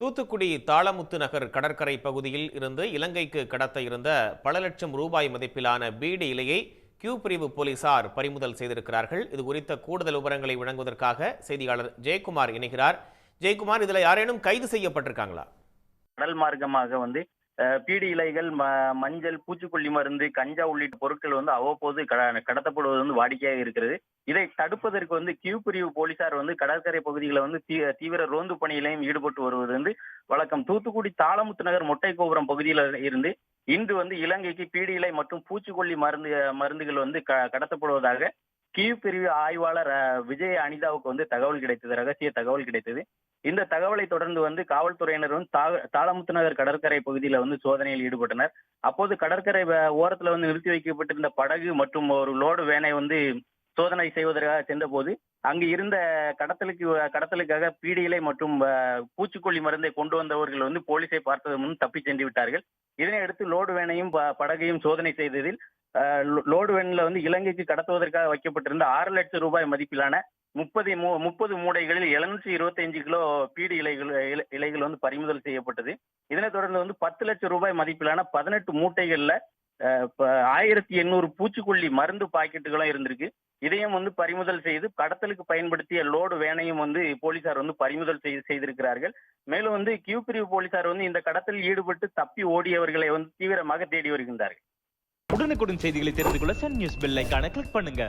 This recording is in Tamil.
தூத்துக்குடி தாளமுத்து நகர் கடற்கரை பகுதியில் இருந்து இலங்கைக்கு கடத்த இருந்த பல லட்சம் ரூபாய் மதிப்பிலான பீடி இலையை கியூ பிரிவு போலீசார் பறிமுதல் செய்திருக்கிறார்கள். இது குறித்த கூடுதல் விவரங்களை வழங்குவதற்காக செய்தியாளர் ஜெயக்குமார் இணைகிறார். ஜெயக்குமார் இதில் யாரேனும் கைது செய்யப்பட்டிருக்காங்களா? கடல் மார்க்கமாக வந்து பீடி இலைகள் ம- மஞ்சள் பூச்சிக்கொல்லி மருந்து கஞ்சா உள்ளிட்ட பொருட்கள் வந்து அவ்வப்போது கடத்தப்படுவது வந்து வாடிக்கையாக இருக்கிறது. இதை தடுப்பதற்கு வந்து கியூ பிரிவு போலீசார் வந்து கடற்கரை பகுதிகளை வந்து தீ- தீவிர ரோந்து பணியிலையும் ஈடுபட்டு வருவது வந்து வழக்கம். தூத்துக்குடி தாளமுத்து நகர் மொட்டை கோபுரம் பகுதியில் இருந்து இன்று வந்து இலங்கைக்கு பீடி இலை மற்றும் பூச்சிக்கொல்லி மருந்து மருந்துகள் வந்து க- கடத்தப்படுவதாக கியூ பிரிவு ஆய்வாளர் விஜய் அனிதாவுக்கு வந்து தகவல் கிடைத்தது ரகசிய தகவல் கிடைத்தது. இந்த தகவலை தொடர்ந்து வந்து காவல்துறையினர் வந்து தா- தாளமுத்து நகர் கடற்கரை பகுதியில் வந்து சோதனையில் ஈடுபட்டனர். அப்போது கடற்கரை வ- ஓரத்துல வந்து நிறுத்தி வைக்கப்பட்டிருந்த படகு மற்றும் ஒரு லோடு வேனை வந்து சோதனை செய்வதற்காக சென்றபோது அங்கு இருந்த கடத்தலுக்கு கடத்தலுக்காக பீடியலை மற்றும் பூச்சிக்கொல்லி மருந்தை கொண்டு வந்தவர்கள் வந்து போலீஸை பார்த்தது முன் தப்பி சென்று விட்டார்கள். இதனையடுத்து லோடு வேனையும் ப- படகையும் சோதனை செய்ததில் லோடு வேனில் வந்து இலங்கைக்கு கடத்துவதற்காக வைக்கப்பட்டிருந்த ஆறு லட்சம் ரூபாய் மதிப்பிலான முப்பது மூ முப்பது மூடைகளில் எழுநூற்றி இருபத்தைந்து கிலோ பீடு இலைகள் இலைகள் வந்து பறிமுதல் செய்யப்பட்டது. இதனைத் தொடர்ந்து வந்து பத்து லட்சம் ரூபாய் மதிப்பிலான பதினெட்டு மூட்டைகள்ல ஆயிரத்தி எண்ணூறு பூச்சிக்கொல்லி மருந்து பாக்கெட்டுகளும் இருந்திருக்கு. இதையும் வந்து பறிமுதல் செய்து கடத்தலுக்கு பயன்படுத்திய லோடு வேனையும் வந்து போலீசார் வந்து பறிமுதல் செய்து செய்திருக்கிறார்கள். மேலும் வந்து கியூ பிரிவு போலீசார் வந்து இந்த கடத்தலில் ஈடுபட்டு தப்பி ஓடியவர்களை வந்து தீவிரமாக தேடி வருகின்றார்கள். உடனுக்குடன் செய்திகளை தெரிந்து கொள்ள சன் நியூஸ் பெல் ஐக்கான கிளிக் பண்ணுங்க.